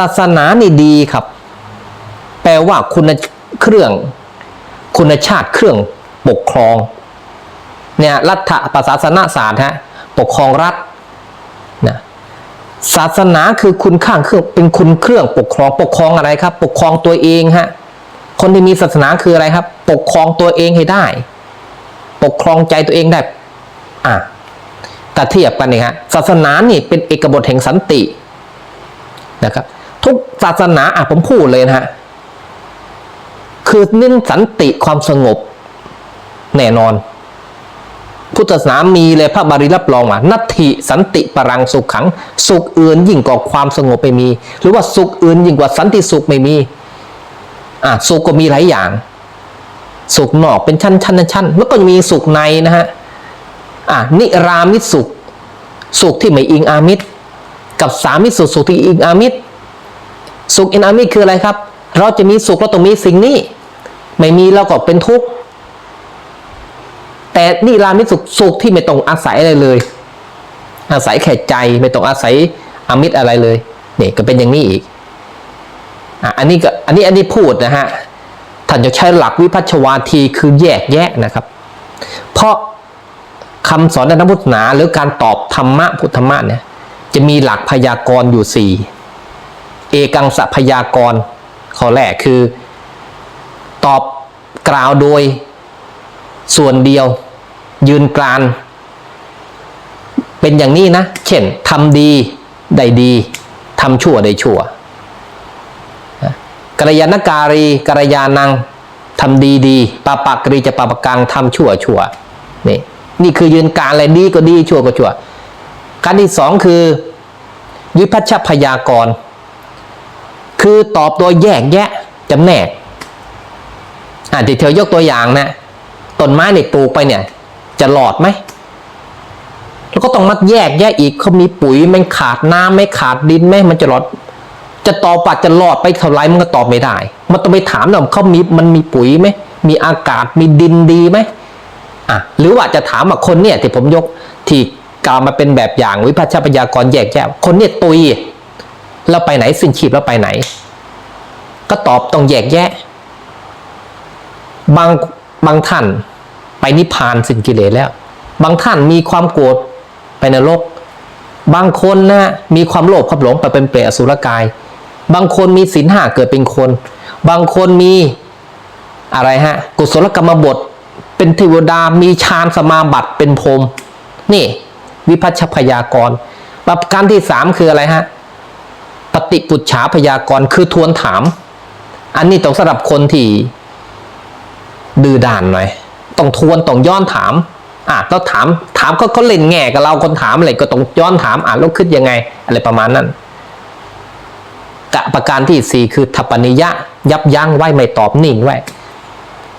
ศาสนานี่ดีครับ แปลว่าคุณเครื่อง คุณชาติเครื่องปกครอง เนี่ยรัฐประศาสนศาสตร์ฮะปกครองรัฐนะศาสนาคือคุณข้างเครื่องเป็นคุณเครื่องปกครองปกครองอะไรครับ ปกครองตัวเองฮะคนที่มีศาสนาคืออะไรครับ ปกครองตัวเองให้ได้ ปกครองใจตัวเองได้อะแต่เทียบกันเนี่ยฮะศาสนานี่เป็นเอกบทแห่งสันตินะครับ ทุกศาสนาอะผมพูดเลยนะฮะ คือเน้นสันติความสงบ แน่นอน พุทธศาสนามีเลยพระบาลีรับรองว่านัตถิสันติปรังสุขขัง สุขอื่นยิ่งกว่าความสงบไม่มี หรือว่าสุขอื่นยิ่งกว่าสันติสุขไม่มีอะสุขก็มีหลายอย่าง สุขนอกเป็นชั้นชั้นชั้นแล้วก็มีสุขในนะฮะอะนิรามิตสุข สุขที่ไม่อิงอามิตร กับสามิตสุขสุขที่อิงอามิตร สุขอิงอามิตคืออะไรครับ เราจะมีสุขเราต้องมีสิ่งนี้ ไม่มีเราก็เป็นทุกข์แต่นิรามิสุขสุขที่ไม่ต้องอาศัยอะไรเลย อาศัยแค่ใจไม่ต้องอาศัยอามิตรอะไรเลยนี่ก็เป็นอย่างนี้อีกอันนี้ก็อันนี้อันนี้พูดนะฮะท่านจะใช้หลักวิพัชวาทีคือแยกแยะนะครับ เพราะคำสอนในพุทธนาหรือการตอบธรรมะพุทธธรรมะเนี่ยจะมีหลักพยากรณ์อยู่สี่ เอกังสพยากรข้อแรกคือ ตอบกล่าวโดยส่วนเดียว ยืนกราน เป็นอย่างนี้นะ เช่นทำดีได้ดีทำชั่วได้ชั่วกัลยาณการีกัลยาณังทำดีดีปาปากรีจะปาปกังทำชั่วชั่วนี่นี่คือยืนการอะไรดีก็ดีชั่วก็ชั่วการที่สองคือ วิพัชพยากร์ คือตอบโดยแยกแยะจำแนกอ่าที่เธอยกตัวอย่างนะต้นไม้ในปลูกไปเนี่ย จะหลอดไหมแล้วก็ต้องมัดแยกแยะอีกเขามีปุ๋ยมันขาดน้ำไม่ขาดดินไหมมันจะหลอด จะตอบปัดจะหลอดไปเท่าไรมันก็ตอบไม่ได้ มันต้องไปถามหน่อยเขามีมันมีปุ๋ยไหมมีอากาศมีดินดีไหมอะหรือว่าจะถามว่าคนเนี่ยที่ผมยกที่กล่าวมาเป็นแบบอย่างวิพัชชพยากรแยกแยะคนเนี่ยตุยแล้วไปไหนสิ้นชีพแล้วไปไหน ก็ตอบต้องแยกแยะ บางบางท่านไปนิพพานสิ้นกิเลสแล้ว บางท่านมีความโกรธไปนรก บางคนนะมีความโลภความหลงไปเป็นเปรตอสุรกาย บางคนมีศีลห้าเกิดเป็นคน บางคนมีอะไรฮะกุศลกรรมบทเป็นเทวดามีฌานสมาบัติเป็นพรมนี่ วิพัชพยากรณ์ประการที่สามคืออะไรฮะปฏิปุจฉาพยากรณ์คือทวนถาม อันนี้ต้องสำหรับคนที่ดื้อด่านหน่อย ต้องทวนต้องย้อนถาม อะเราถาม ถามก็เขาเล่นแง่กับเราคนถามอะไรก็ต้องย้อนถาม อะแล้วคิดยังไง อะไรประมาณนั้นกะประการที่สี่คือทัปนิยะ ยับยั้งไว้ไม่ตอบนิ่งไว้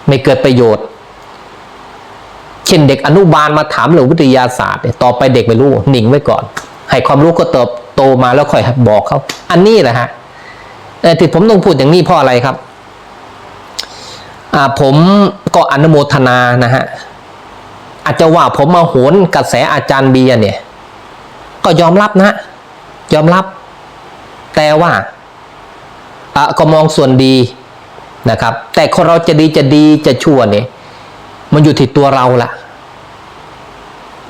ไม่เกิดประโยชน์ เช่นเด็กอนุบาลมาถามเรื่องวิทยาศาสตร์เนี่ยต่อไปเด็กไม่รู้หนิ่งไว้ก่อน ให้ความรู้ก็เติบโตมาแล้วค่อยบอกเขา อันนี้แหละฮะ เอ่ที่ผมต้องพูดอย่างนี้เพราะอะไรครับ อ่าผมก็อนุโมทนานะฮะอาจจะว่าผมมาโหนกระแสอาจารย์เบียเนี่ย ก็ยอมรับนะ ยอมรับ แต่ว่าอะก็มองส่วนดีนะครับ แต่คนเราจะดีจะดีจะชั่วเนี่ย มันอยู่ที่ตัวเราละ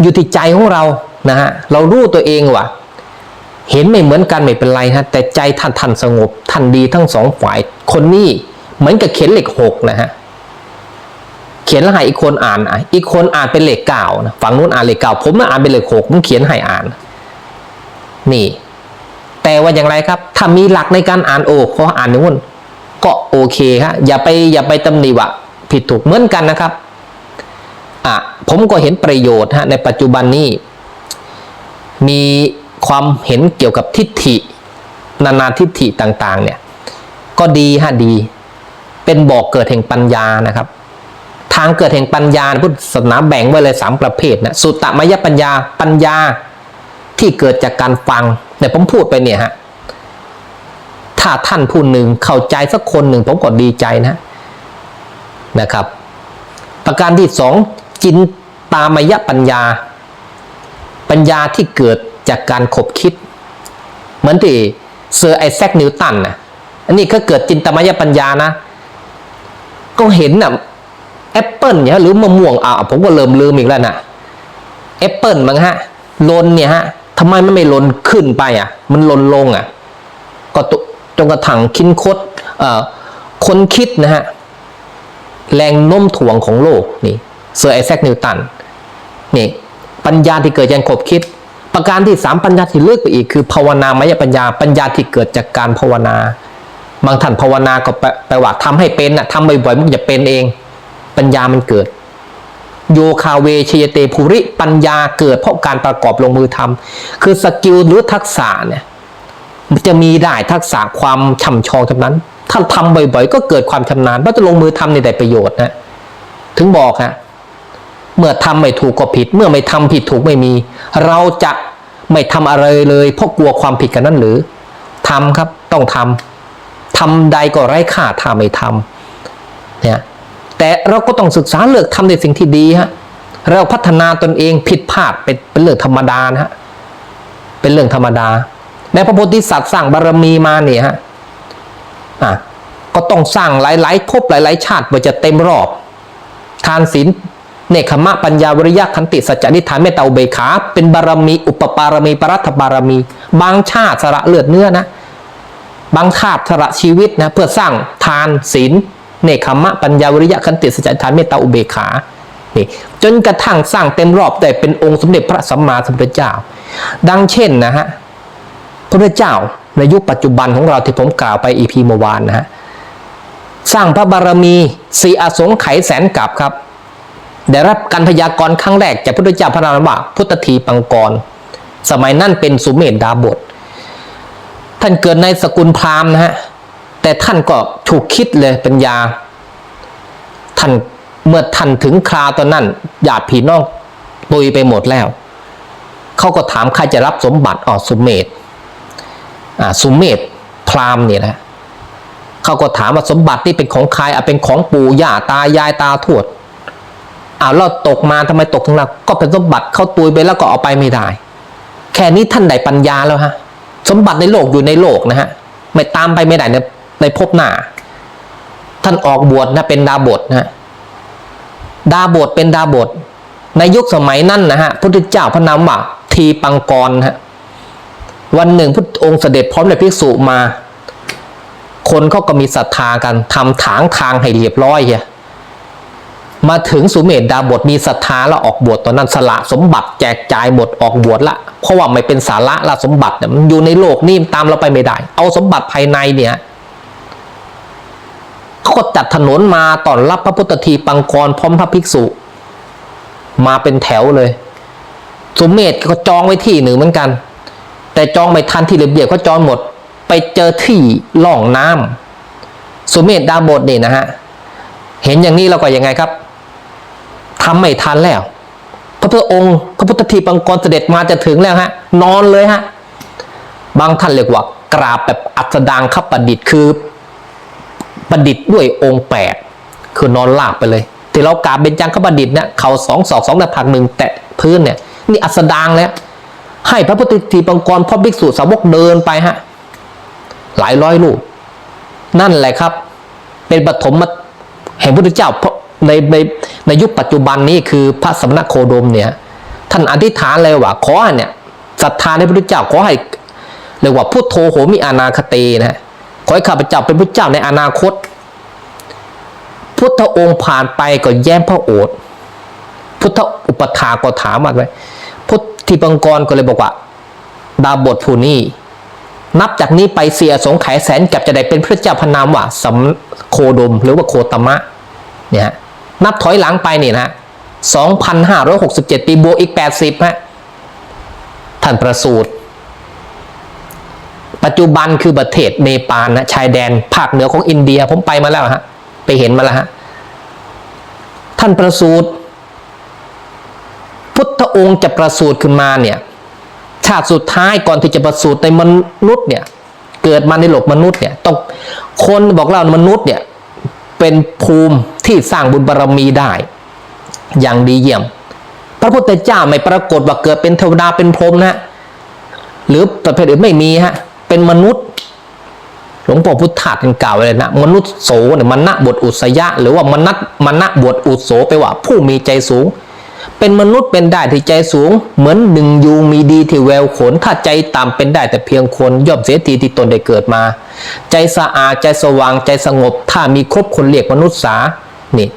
อยู่ที่ใจของเรานะฮะเรารู้ตัวเองว่า เห็นไม่เหมือนกันไม่เป็นไรฮะแต่ใจท่านท่านสงบท่านดีทั้งสองฝ่าย คนนี้เหมือนกับเขียนเหล็กหกนะฮะเขียนแล้วให้อีกคนอ่านอะอีกคนอ่านเป็นเหล็กเก่านะฝั่งนู้นอ่านเหล็กเก่าผมอ่านเป็นเหล็กหกผมเขียนให้อ่าน นี่ แต่ว่าอย่างไรครับ ถ้ามีหลักในการอ่านโอ้พออ่านอย่างนู้นก็โอเคฮะอย่าไปอย่าไปตำหนิว่าผิดถูกเหมือนกันนะครับอะผมก็เห็นประโยชน์ฮะในปัจจุบันนี้มี ความเห็นเกี่ยวกับทิฏฐิ นานาทิฏฐิต่างๆ เนี่ย ก็ดีฮะดี เป็นบอกเกิดแห่งปัญญานะครับ ทางเกิดแห่งปัญญาพุทธศาสนาแบ่งไว้เลยสามประเภทนะสุตตมยปัญญาปัญญาที่เกิดจากการฟังเนี่ยผมพูดไปเนี่ยฮะถ้าท่านผู้หนึ่งเข้าใจสักคนหนึ่งผมก็ดีใจนะนะครับ ประการที่สองจินตามยปัญญา ปัญญาที่เกิด จากการขบคิด เหมือนที่เซอร์ไอแซคนิวตันนะอันนี้ก็เกิดจินตมยปัญญานะ ก็เห็นน่ะแอปเปิลเนี่ยหรือมะม่วงอะผมก็เริ่มลืมอีกแล้วนะแอปเปิลมั้งฮะลนเนี่ยฮะทำไมมันไม่ลนขึ้นไปอะ มันลนลงอะ ก็ตุจนกระทั่งคินคดเอ่อคนคิดนะฮะ แรงโน้มถ่วงของโลกนี่เซอร์ไอแซคนิวตันนี่ ปัญญาที่เกิดจากขบคิด ประการที่สามปัญญาที่เลือกไปอีกคือ ภาวนามยปัญญาปัญญาที่เกิดจากการภาวนา บางท่านภาวนาก็แปลว่าทำให้เป็นน่ะทำบ่อยๆมันจะเป็นเอง ปัญญามันเกิด โยคาเวชยเตภูริ ปัญญาเกิดเพราะการประกอบลงมือทำคือสกิลหรือทักษะเนี่ยมันจะมีได้ทักษะความช่ำชองชำนั้น ถ้าทำบ่อยๆ ก็เกิดความชำนาญเพราะจะลงมือทำในแต่ประโยชน์นะถึงบอกฮะ เมื่อทำไม่ถูกก็ผิด เมื่อไม่ทำผิดถูกไม่มี เราจะไม่ทำอะไรเลยเพราะกลัวความผิดกันนั่นหรือทำครับต้องทำทำใดก็ไร้ค่าถ้าไม่ทำเนี่ยแต่เราก็ต้องศึกษาเลือกทำในสิ่งที่ดีฮะเราพัฒนาตนเองผิดพลาดเป็นเป็นเรื่องธรรมดานะฮะเป็นเรื่องธรรมดาในพระโพธิสัตว์สร้างบารมีมาเนี่ยฮะอะก็ต้องสร้างหลายๆภพหลาย ๆ ชาติกว่าจะเต็มรอบทานศีล เนคขมะปัญญาวริยะขันติสัจจนิธานเมตตาอุเบกขา เป็นบารมี อุปปารมีปรัตถบารมี บางชาติสละเลือดเนื้อนะ บางชาติสละชีวิตนะเพื่อสร้างทานศีลเนคขมะปัญญาวริยะขันติสัจจนิธานเมตตาอุเบกขานี่จนกระทั่งสร้างเต็มรอบได้เป็นองค์สมเด็จพระสัมมาสัมพุทธเจ้า ดังเช่นนะฮะพระพุทธเจ้าในยุคปัจจุบันของเราที่ผมกล่าวไปอีพีเมื่อวานนะฮะสร้างพระบารมีสี่อสงไขยแสนกับครับ ได้รับการพยากรณ์ครั้งแรกจากพระพุทธเจ้าพระนามว่าพุทธทีปังกร สมัยนั้นเป็นสุเมธดาบท ท่านเกิดในสกุลพราหมณ์นะฮะแต่ท่านก็ถูกคิดเลยปัญญา ท่านเมื่อท่านถึงคราตอนนั้นญาติพี่น้องตุยไปหมดแล้ว เขาก็ถามใครจะรับสมบัติอ๋อสุเมธอ่าสุเมธพราหมณ์เนี่ยนะเขาก็ถามว่าสมบัตินี่เป็นของใครอะเป็นของปู่ย่าตายายตาทวด อ้าวเราตกมาทำไมตกทั้งนั้นก็เป็นสมบัติเข้าตุยไปแล้วก็เอาไปไม่ได้ แค่นี้ท่านได้ปัญญาแล้วฮะ สมบัติในโลกอยู่ในโลกนะฮะ ไม่ตามไปไม่ได้ในในภพหน้า ท่านออกบวชนะเป็นดาบทนะฮะดาบทเป็นดาบท ในยุคสมัยนั้นนะฮะพระพุทธเจ้าพระนามว่าทีปังกรฮะวันหนึ่งพระองค์เสด็จพร้อมด้วยภิกษุมา คนเขาก็มีศรัทธากันทำถางทางให้เรียบร้อยเฮีย มาถึงสุเมธดาบทมีศรัทธาแล้วออกบวชตอนนั้นสละสมบัติแจกจ่ายหมดออกบวชละ เพราะว่าไม่เป็นสาระละสมบัติมันอยู่ในโลกนี่ตามเราไปไม่ได้ เอาสมบัติภายในเนี่ยเขาก็จัดถนนมาต้อนรับพระพุทธทีปังกรพร้อมพระภิกษุ มาเป็นแถวเลย สุเมธก็จองไว้ที่หนึ่งเหมือนกัน แต่จองไม่ทันที่ระเบียบเขาจองหมด ไปเจอที่ล่องน้ำสุเมธดาบทนี่นะฮะเห็นอย่างนี้เราก็ยังไงครับ ทำไม่ทันแล้ว พระพุทธองค์ พระพุทธทีปังกรเสด็จมาจะถึงแล้วฮะ นอนเลยฮะ บางท่านเรียกว่ากราบแบบอัสดางขับประดิษฐ์คือ ประดิษฐ์ด้วยองค์แปดคือนอนลาบไปเลย ที่เรากราบเบญจังขประดิษฐ์เนี่ยเขาสองศอกสองหน้าผากหนึ่งแตะพื้นเนี่ย นี่อัสดางแล้วให้พระพุทธทีปังกรพ่อภิกษุสาวกเดินไปฮะ หลายร้อยลูกนั่นแหละครับ เป็นปฐมแห่งพระพุทธเจ้าเพราะ ในในในยุคปัจจุบันนี้คือพระสมณโคดมเนี่ย ท่านอธิษฐานเลยว่าขอให้เนี่ยศรัทธาในพระพุทธเจ้าขอให้เรียกว่าพุทโธโหมิอนาคเตนะขอให้ข้าพเจ้าเป็นพระเจ้าในอนาคต พุทธองค์ผ่านไปก็แย้มพระโอษฐ์พุทธอุปถาก็ถามมาไว้พุทธิปังกรก็เลยบอกว่า ดาบทผู้นี้นับจากนี้ไปเสียสงไขยแสนกับจะได้เป็นพระเจ้าพนามว่าสำโคดมหรือว่าโคตมะเนี่ย นับถอยหลังไปเนี่ยนะ2,567 ปีบวกอีก 80ฮะท่านประสูติปัจจุบันคือประเทศเนปาลนะชายแดนภาคเหนือของอินเดียผมไปมาแล้วฮะไปเห็นมาแล้วฮะท่านประสูติพุทธองค์จะประสูติขึ้นมาเนี่ยชาติสุดท้ายก่อนที่จะประสูติในมนุษย์เนี่ยเกิดมาในโลกมนุษย์เนี่ยต้องคนบอกเล่ามนุษย์เนี่ย เป็นภูมิที่สร้างบุญบารรมีได้ อย่างดีเยี่ยม พระพุทธเจ้าไม่ปรากฏว่าเกิดเป็นเทวดาเป็นพรหมนะหรือประเภทอื่นไม่มีฮะเป็นมนุษย์หลวงพ่อพุทธาท่านกล่าวไว้เลยนะมนุษย์โสเนี่ยมณะบทอุสยะ หรือว่ามนัตมณะบทอุโสไปว่า ผู้มีใจสูง เป็นมนุษย์เป็นได้ที่ใจสูง เหมือนหนึ่งยูงมีดีที่แววขน ถ้าใจต่ำเป็นได้แต่เพียงคนย่อมเสียทีที่ตนได้เกิดมา ใจสะอาดใจสว่างใจสงบ ถ้ามีครบคนเรียกมนุษย์สานี่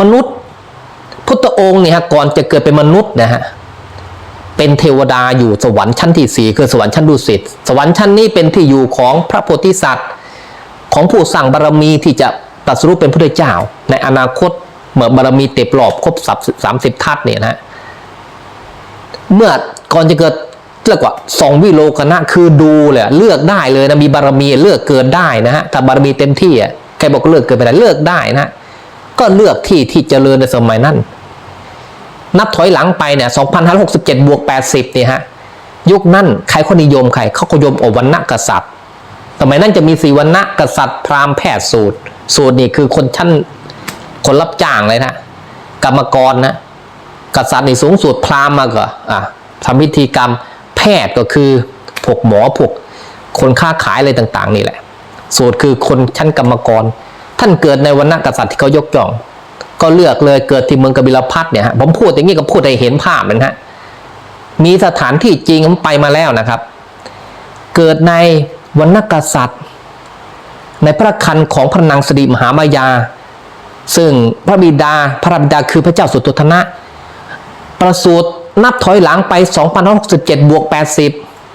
มนุษย์พุทธองค์เนี่ยฮะก่อนจะเกิดเป็นมนุษย์นะฮะเป็นเทวดาอยู่สวรรค์ชั้นที่สี่คือสวรรค์ชั้นดุสิตสวรรค์ชั้นนี้เป็นที่อยู่ของพระโพธิสัตว์ ของผู้สั่งบารมีที่จะตรัสรู้เป็นพระเจ้า ในอนาคตเมื่อบารมีเต็มรอบครบสับสามสิบทัศเนี่ยนะเมื่อก่อนจะเกิด เรียกว่าสองวิโลกนะคือดูเลยเลือกได้เลยนะมีบารมีเลือกเกิดได้นะฮะถ้าบารมีเต็มที่อะใครบอกเลือกเกิดไปได้เลือกได้นะก็เลือกที่ที่เจริญในสมัยนั้น นับถอยหลังไปเนี่ย2567 บวก 80เนี่ยฮะยุคนั้นใครเขานิยมใครเขาก็นิยมอวันณะกษัตริย์สมัยนั้นจะมีสีวันณะกษัตริย์พราหมณ์แพทย์สูตร สูตรนี่คือคนชั้นคนรับจ้างเลยนะกรรมกรนะกษัตริย์นี่สูงสุดพราหมณ์มาก็อะทำพิธีกรรม ทย์ก็คือพวกหมอพวกคนค้าขายอะไรต่าง ๆ นี่แหละ สูตรคือคนชั้นกรรมกร ท่านเกิดในวันณะกษัตริย์ที่เขายกย่อง ก็เลือกเลยเกิดที่เมืองกบิลพัทเนี่ยฮะผมพูดอย่างนี้ก็พูดให้เห็นภาพนะฮะมีสถานที่จริงผมไปมาแล้วนะครับ เกิดในวันณกษัตริย์ ในพระคันของพระนางสดีมหามายา ซึ่งพระบิดาพระบิดาคือพระเจ้าสุโธทนะประสูติ นับถอยหลังไป2067บวก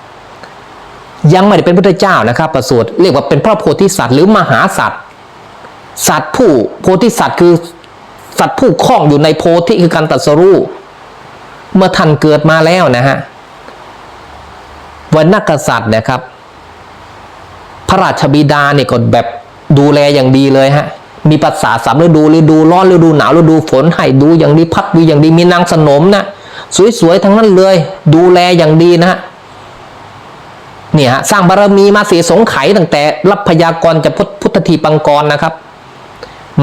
80 ยังไม่ได้เป็นพระเจ้านะครับประสูติเรียกว่าเป็นพระโพธิสัตว์หรือมหาสัตว์สัตว์ผู้โพธิสัตว์คือสัตว์ผู้คล้องอยู่ในโพธิคือการตรัสรู้เมื่อท่านเกิดมาแล้วนะฮะวันนักษัตริย์นะครับ พระราชบิดาเนี่ยก็แบบดูแลอย่างดีเลยฮะมีภาษาสามฤดูฤดูร้อนฤดูหนาวฤดูฝนให้ดูอย่างดีพัดวีอย่างดีมีนางสนมนะ สวยๆทั้งนั้นเลย ดูแลอย่างดีนะฮะเนี่ยฮะสร้างบารมีมาเสียสงไขตั้งแต่รับพยากรจากพุทธทีปังกรนะครับ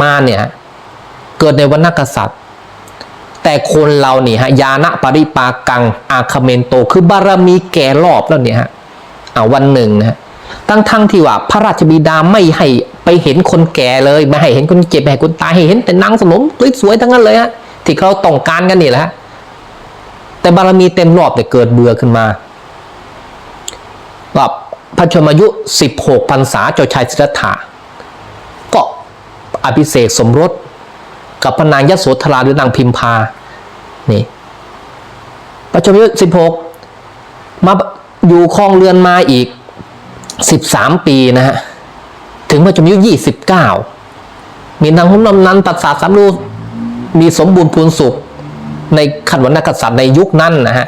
มาเนี่ยเกิดในวันนักษัตริย์ แต่คนเราเนี่ยฮะยานะปริปากัง อาคเมนโต คือบารมีแก่รอบแล้วเนี่ยฮะอ่าวันหนึ่งนะฮะตั้งทั้งที่ว่าพระราชบิดาไม่ให้ไปเห็นคนแก่เลยไม่ให้เห็นคนเจ็บไม่ให้คนตายให้เห็นแต่นางสนมสวยๆทั้งนั้นเลยฮะที่เขาต้องการกันนี่แหละฮะ แต่บารมีเต็มรอบแต่เกิดเบื่อขึ้นมาว่าพระชมายุ 16พรรษาเจ้าชายสิทธัตถะก็อภิเษกสมรสกับพระนางยโสธราหรือนางพิมพา นี่ปัจจุบันสิบหกมาอยู่ครองเรือนมาอีกสิบสามปีนะฮะ ถึงปัจจุบันอายุยี่สิบเก้ามีนางหุ่นนำนันตัดสาสามรูมีสมบูรณ์พูนสุข ในขันวรรณกษัตริย์ในยุคนั้นนะฮะ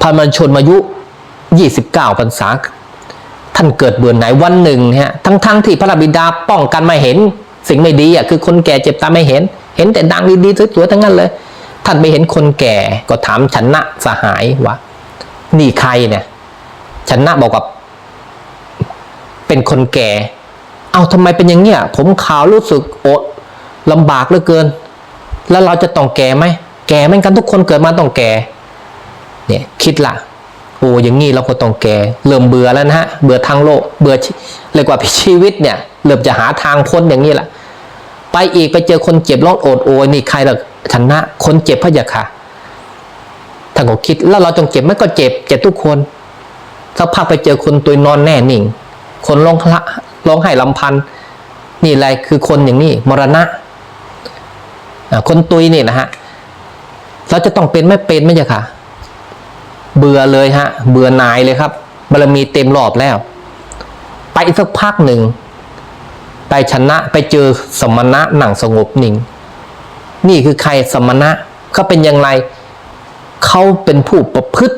พามันชนมายุยี่สิบเก้าพรรษา ท่านเกิดเบื่อไหนวันหนึ่งฮะทั้งทั้งๆที่พระบิดาป้องกันไม่เห็น สิ่งไม่ดีอะคือคนแก่เจ็บตาไม่เห็น เห็นแต่ดังดีๆสวยๆทั้งนั้นเลย ท่านไม่เห็นคนแก่ก็ถามฉันนะสหายว่านี่ใครเนี่ยฉันนะบอกว่าเป็นคนแก่ เอาทำไมเป็นอย่างเงี้ยผมขาวรู้สึกอดลำบากเหลือเกิน แล้วเราจะต้องแก่ไหม แก่เหมือนกันทุกคนเกิดมาต้องแก่ เนี่ยคิดละโอ้อย่างงี้เราก็ต้องแก่ เริ่มเบื่อแล้วนะฮะ เบื่อทางโลก เบื่อเรียกว่าชีวิตเนี่ย เริ่มจะหาทางพ้นอย่างนี้แหละไปอีกไปเจอคนเจ็บร้องโอดโอยนี่ใครล่ะชนะ คนเจ็บพระยาค่ะท่านก็คิดแล้วเราต้องเจ็บไหมก็เจ็บเจ็บทุกคนสักพักไปเจอคนตัวนอนแน่นิ่ง คนร้องละร้องไห้ลำพันนี่อะไรคือคนอย่างนี้มรณะ คนตุยนี่นะฮะเราจะต้องเป็นไม่เป็นไม่ใช่ค่ะ เบื่อเลยฮะ เบื่อนายเลยครับบารมีเต็มรอบแล้ว ไปสักพักหนึ่ง ไปชนะไปเจอสมณะหนังสงบหนิงนี่คือใครสมณะเขาเป็นอย่างไร เขาเป็นผู้ประพฤติ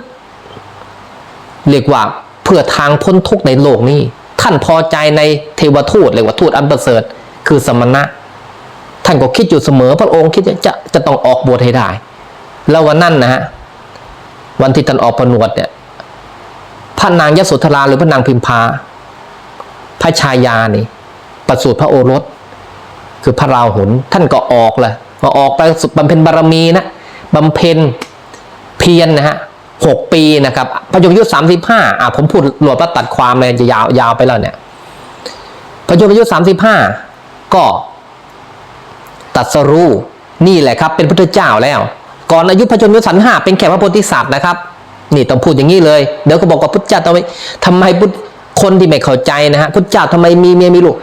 เรียกว่าเพื่อทางพ้นทุกข์ในโลกนี้ ท่านพอใจในเทวทูตเรียกว่าทูตอันประเสริฐ คือสมณะานก็คิดอยู่เสมอ พระองค์คิดจะจะต้องออกบวชให้ได้ แล้ววันนั้นนะฮะวันที่ท่านออกผนวดเนี่ยพระนางยโสธราหรือพระนางพิมพา พระชายานี่ประสูติพระโอรส คือพระราหุลท่านก็ออกเลยมาออกไปบำเพ็ญบารมีนะบำเพ็ญเพียรนนะฮะ6ปีนะครับพระชนมายุ35อะผมพูดรวมแล้วตัดความเลยจะยาวยาวไปแล้วเนี่ยพระชนมายุ35ก็ ตัดสรู้นี่แหละครับเป็นพุทธเจ้าแล้ว ก่อนอายุพระชนมายุสันห้าเป็นแค่พระโพธิสัตว์นะครับ นี่ต้องพูดอย่างนี้เลย เดี๋ยวก็บอกว่าพุทธเจ้าทำไมทำไมพุทธคนที่ไม่เข้าใจนะฮะพุทธเจ้าทำไมมีเมียมีลูก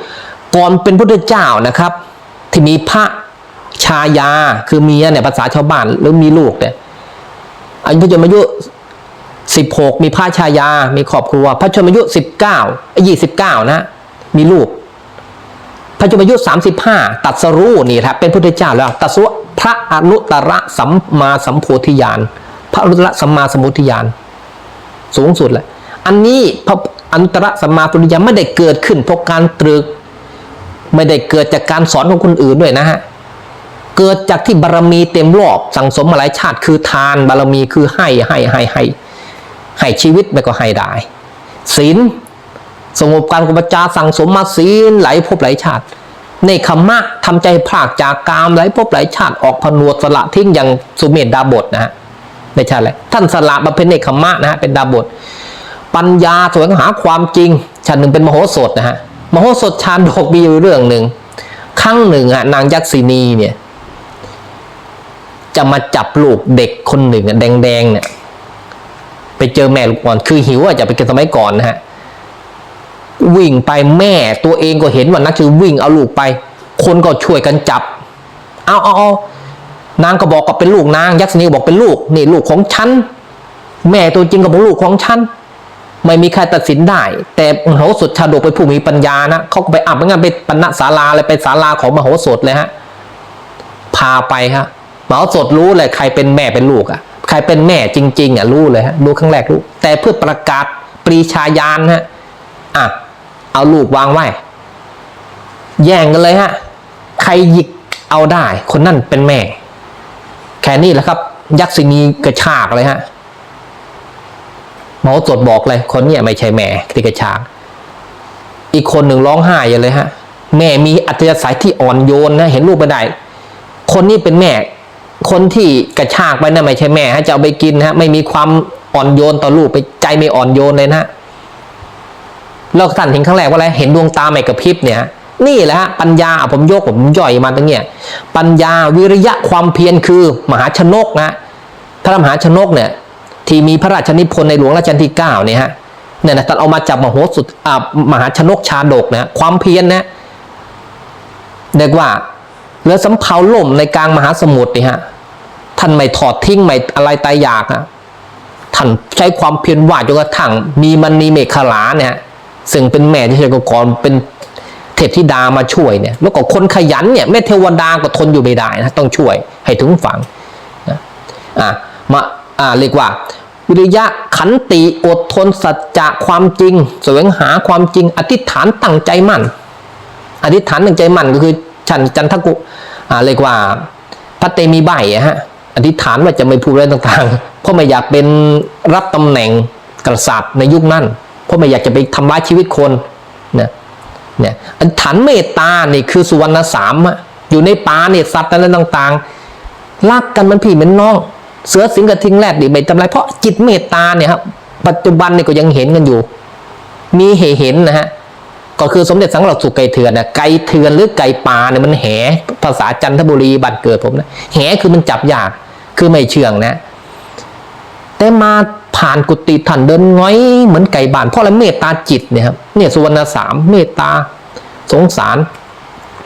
ก่อนเป็นพุทธเจ้านะครับ ที่มีพระชายาคือเมียเนี่ยภาษาชาวบ้านหรือมีลูกเนี่ยอายุพระชนมายุสิบหกมีพระชายา มีครอบครัว พระชนมายุสิบเก้ายี่สิบเก้านะ มีลูก พระชนมายุสามสิบห้าตัดสรู้นี่ครับเป็นพุทธเจ้าแล้วตัดสรู้พระอนุตตรสัมมาสัมโพธิญาณพระอนุตตรสัมมาสัมโพธิญาณสูงสุดแหละอันนี้พระอนุตตรสัมมาสัมโพธิญาณไม่ได้เกิดขึ้นเพราะการตรึก ไม่ได้เกิดจากการสอนของคนอื่นด้วยนะฮะเกิดจากที่บารมีเต็มรอบสั่งสมมาหลายชาติคือทานบารมีคือให้ให้ให้ให้ให้ชีวิตไม่ก็ให้ได้ศีล สงบการกุปจาสั่งสมมาศีลหลายภพหลชาติ ในคำมะทำใจพลากจากกามไหลายภพหลชาติออกผนวดสละทิ้งอย่างสุเมธดาบทนะฮะในชาติแรกท่านสละมาเป็นในคำมะนะฮะเป็นดาบท ปัญญาสวงหาความจริงชาติหนึ่งเป็นมโหสถนะฮะมโหสถชาดกมีอยู่เรื่องหนึ่งครั้งหนึ่งอะนางยักษินีเนี่ยจะมาจับลูกเด็กคนหนึ่งอะแดงๆเนี่ยไปเจอแม่ลูกอ่อนคือหิวอะจะไปกินสมัยก่อนนะฮะ วิ่งไปแม่ตัวเองก็เห็นว่านักคือวิ่งเอาลูกไป คนก็ช่วยกันจับ เอาเอาเอานางก็บอกก็เป็นลูกนางยักษ์นีบอกเป็นลูกนี่ลูกของฉันแม่ตัวจริงก็บอกลูกของฉันไม่มีใครตัดสินได้ แต่มโหสถชาดกเป็นผู้มีปัญญานะเขาก็ไปอับงั้นไปปณะศาลาเลยไปศาลาของมโหสถเลยฮะพาไปครับมโหสถรู้เลยใครเป็นแม่เป็นลูกอะใครเป็นแม่จริง ๆอะรู้เลยฮะรู้ครั้งแรกรู้แต่เพื่อประกาศปรีชาญาณฮะอะ เอาลูกวางไว้ แย่งกันเลยฮะ ใครหยิกเอาได้ คนนั่นเป็นแม่ แค่นี้แหละครับ ยักษินีกระชากเลยฮะหมอตรวจบอกเลย คนเนี้ยไม่ใช่แม่ที่กระชาก อีกคนหนึ่งร้องไห้อย่าเลยฮะ แม่มีอัธยาศัยที่อ่อนโยนนะ เห็นลูกไม่ได้ คนนี้เป็นแม่ คนที่กระชากไปนั่นไม่ใช่แม่ฮะจะเอาไปกินฮะ ไม่มีความอ่อนโยนต่อลูกไปใจไม่อ่อนโยนเลยนะ ฮะแล้วท่านเห็นครั้งแรกว่าอะไรเห็นดวงตาไม่กระพริบเนี่ยนี่แหละฮะปัญญาผมยกผมย่อยมาตรงเนี้ยปัญญาวิริยะความเพียรคือมหาชนกนะพระมหาชนกเนี่ยที่มีพระราชนิพนธ์ในหลวงรัชกาลที่เก้าเนี่ยฮะเนี่ยนะท่านเอามาจากมโหสถอ่ามหาชนกชาดกนะความเพียรนะเรียกว่าเรือสำเภาล่มในกลางมหาสมุทรนี่ฮะท่านไม่ถอดทิ้งไม่อะไรตายอยากอะท่านใช้ความเพียรวาดจนกระทั่งมีมันนีเมฆขลาเนี่ย ซึ่งเป็นแม่ที่เชยกรเป็นเทพธิดามาช่วยเนี่ยแล้วก็คนขยันเนี่ยแม่เทวดาก็ทนอยู่ไม่ได้นะต้องช่วยให้ถึงฝั่งนะอะมาอ่าเรียกว่า วิริยะขันติอดทนสัจจะความจริง แสวงหาความจริง อธิษฐานตั้งใจมั่น อธิษฐานตั้งใจมั่นก็คือฉันจันทกุอ่าเรียกว่าพระเตมีใบฮะอธิษฐานว่าจะไม่พูดเรื่องต่างๆ เพราะไม่อยากเป็นรับตำแหน่งกษัตริย์ในยุคนั้น เพราะไม่อยากจะไปทำร้ายชีวิตคนนะเนี่ยอธิษฐานเมตตานี่คือสุวรรณสามอะอยู่ในป่าเนี่ยสัตว์อะไรต่างๆรักกันมันพี่เหมือนน้อง เสือสิงกับทิงแรดดิไม่ทำไรเพราะจิตเมตตาเนี่ยครับปัจจุบันเนี่ยก็ยังเห็นกันอยู่ มีเหเห็นนะฮะก็คือสมเด็จสังหลักสุไก่เถื่อนนะไก่เถื่อนหรือไก่ป่าเนี่ยมันแหภาษาจันทบุรีบัตรเกิดผมนะแหคือมันจับยากคือไม่เชื่องนะ แต่มาผ่านกุฏิท่านเดินง้อยเหมือนไก่บ้านเพราะอะไรเมตตาจิตเนี่ยครับเนี่ยสุวรรณสามเมตตาสงสาร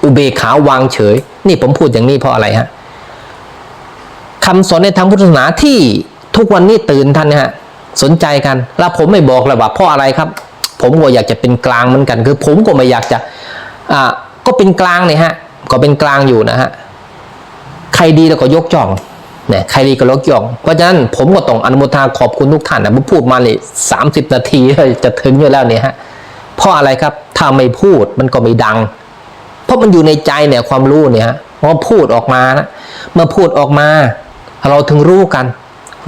อุเบกขาวางเฉย นี่ผมพูดอย่างนี้เพราะอะไรฮะคำสอนในทางพุทธศาสนาที่ทุกวันนี้ตื่นท่านนะฮะสนใจกัน แล้วผมไม่บอกเลยว่าเพราะอะไรครับ ผมก็อยากจะเป็นกลางเหมือนกัน คือผมก็ไม่อยากจะอ่าก็เป็นกลางเนี่ยฮะ ก็เป็นกลางอยู่นะฮะ ใครดีเราก็ยกจ่อง เนี่ยใครดีก็ยกย่อง เพราะฉะนั้นผมก็ต้องอนุโมทนาขอบคุณทุกท่านนะผมพูดมาเลยสามสิบนาทีจะถึงอยู่แล้วเนี่ยฮะเพราะอะไรครับถ้าไม่พูดมันก็ไม่ดัง เพราะมันอยู่ในใจเนี่ยความรู้เนี่ยพอพูดออกมานะเมื่อพูดออกมา เราถึงรู้กัน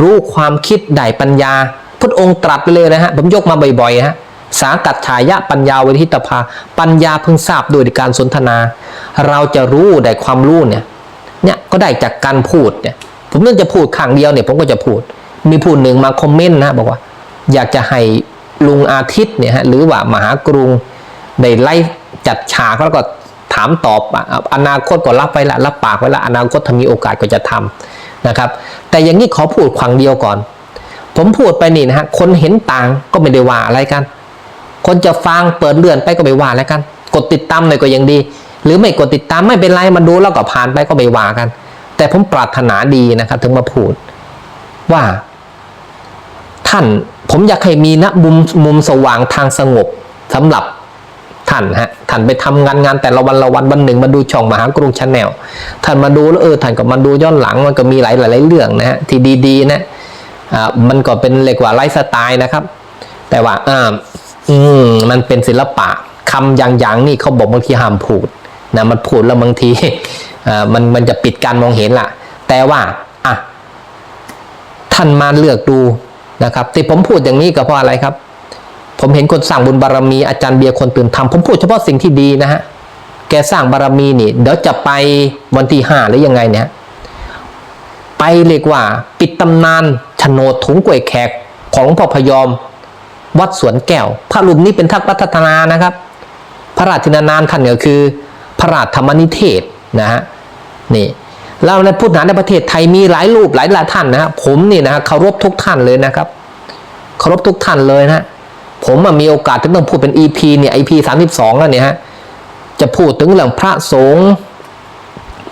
รู้ความคิดได้ปัญญาพุทธองค์ตรัสไปเลยนะฮะผมยกมาบ่อยๆฮะสากัดฉายะปัญญาวิทิตภา ปัญญาพิ่งทราบโดยการสนทนา เราจะรู้ได้ความรู้เนี่ยเนี่ยก็ได้จากการพูดเนี่ย ผมเนื่องจะพูดข้างเดียวเนี่ยผมก็จะพูด มีผู้หนึ่งมาคอมเมนต์นะบอกว่า อยากจะให้ลุงอาทิตย์เนี่ยฮะหรือว่ามหากรุงได้ไล่จัดฉากแล้วก็ถามตอบอนาคตก็รับไว้ละรับปากไว้ละอนาคตถ้ามีโอกาสก็จะทำนะครับ แต่อย่างนี้ขอพูดขวังเดียวก่อน ผมพูดไปนี่นะฮะคนเห็นต่างก็ไม่ได้ว่าอะไรกัน คนจะฟังเปิดเลื่อนไปก็ไม่ว่าแล้วกัน กดติดตามหน่อยก็ยังดี หรือไม่กดติดตามไม่เป็นไรมาดูแล้วก็ผ่านไปก็ไม่ว่ากัน แต่ผมปรารถนาดีนะครับ ถึงมาพูดว่า ท่านผมอยากให้มีนะมุมมุมสว่างทางสงบสำหรับท่านฮะท่านไปทำงานงานแต่ละวันละวันวันหนึ่งมาดูช่องมหากรุงชาแนลท่านมาดูแล้วเออท่านก็มาดูย้อนหลังมันก็มีหลายหลายเรื่องนะฮะที่ดีๆนะอ่ามันก็เป็นเรียกว่าไลฟ์สไตล์นะครับ แต่ว่าอ่าอืมมันเป็นศิลปะคำอย่างๆนี่เขาบอกบางทีห้ามพูด นะมันพูดแล้วบางทีมันมันจะปิดการมองเห็นล่ะ แต่ว่าอะท่านมาเลือกดูนะครับที่ผมพูดอย่างนี้ก็เพราะอะไรครับ ผมเห็นคนสร้างบุญบารมีอาจารย์เบียร์คนตื่นทำผมพูดเฉพาะสิ่งที่ดีนะฮะแกสร้างบารมีนี่เดี๋ยวจะไปวันที่ห้าหรือยังไงเนี่ยไปเรียกว่า ปิดตำนานโฉนดถุงกล้วยแขกของพ่อพยอม วัดสวนแก้ว พระรูปนี้เป็นทักรัตนานะครับ พระราชนานามท่านก็คือ พระราชธรรมนิเทศนะฮะนี่แล้วในพุทธศาสนาในประเทศไทยมีหลายรูปหลายหลายท่านนะฮะผมนี่นะฮะเคารพทุกท่านเลยนะครับเคารพทุกท่านเลยนะผมมีโอกาสที่ต้องพูดเป็น EP เนี่ย EP สามสิบสองแล้วเนี่ยฮะจะพูดถึงเรื่องพระสงฆ์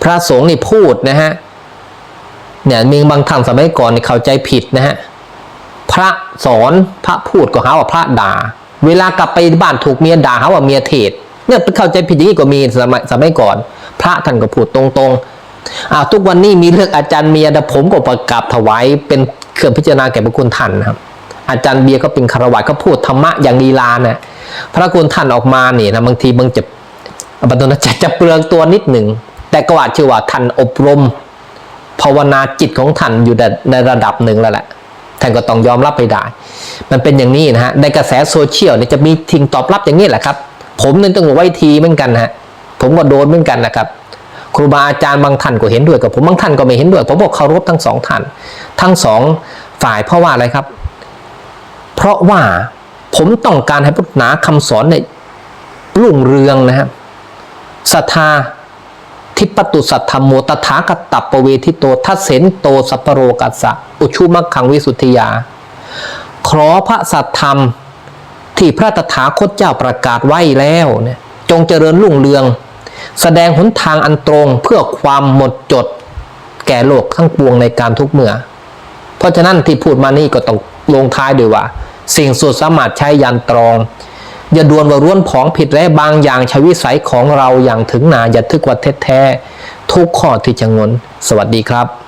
พระสงฆ์นี่พูดนะฮะเนี่ยมีบางท่านสมัยก่อนนี่เข้าใจผิดนะฮะพระสอนพระพูดก็หาว่าพระด่า เวลากลับไปบ้านถูกเมียด่าหาว่าเมียเทศ เนี่ยเข้าใจผิดอย่างนี้ก็มีสมัยสมัยก่อน พระท่านก็พูดตรงๆอ้าวทุกวันนี้มีเรื่องอาจารย์เมียแต่ผมก็ประกาศถวายเป็นเครื่องพิจารณาแก่พระคุณท่านนะครับ อาจารย์เบียร์ก็เป็นคารวะก็พูดธรรมะอย่างลีลานะพระคุณท่านออกมาเนี่ยนะบางทีบางจะบางทีจะจะเปลืองตัวนิดหนึ่งแต่ก็ว่าชื่อว่าท่านอบรมภาวนาจิตของท่านอยู่ในระดับหนึ่งแล้วแหละท่านก็ต้องยอมรับไปได้ มันเป็นอย่างนี้นะฮะในกระแสโซเชียลเนี่ยจะมีทิ้งตอบรับอย่างนี้แหละครับ ผมนี่ยต้องไว้ทีเหมือนกันนะฮะผมก็โดนเหมือนกันนะครับ ครูบาอาจารย์บางท่านก็เห็นด้วยกับผมบางท่านก็ไม่เห็นด้วย ผมบอกเคารพทั้งสองท่าน ทั้งสองฝ่ายเพราะว่าอะไรครับ เพราะว่าผมต้องการให้พุทธศาสนาคำสอนเนี่ยรุ่งเรืองนะครับศรัทธาทิปตุสัทธรรมโมตถาคตัปปเวทิโตทัสเสนโตสัพพโรกัสสะอุชุมักขังวิสุทธิยา ขอพระสัทธรรม ที่พระตถาคตเจ้าประกาศไว้แล้วเนี่ยจงเจริญรุ่งเรือง แสดงหนทางอันตรงเพื่อความหมดจด แก่โลกทั้งปวงในการทุกเมื่อ เพราะฉะนั้นที่พูดมานี่ก็ต้องลงท้ายด้วยว่า สิ่งสุดสามารถใช้ยันตรอง อย่าดวนว่าร่วนผองผิดและบางอย่างชวิสัยของเราอย่างถึงหนาอย่าทึกว่าเท็จแท้ทุกข้อที่จะงน สวัสดีครับ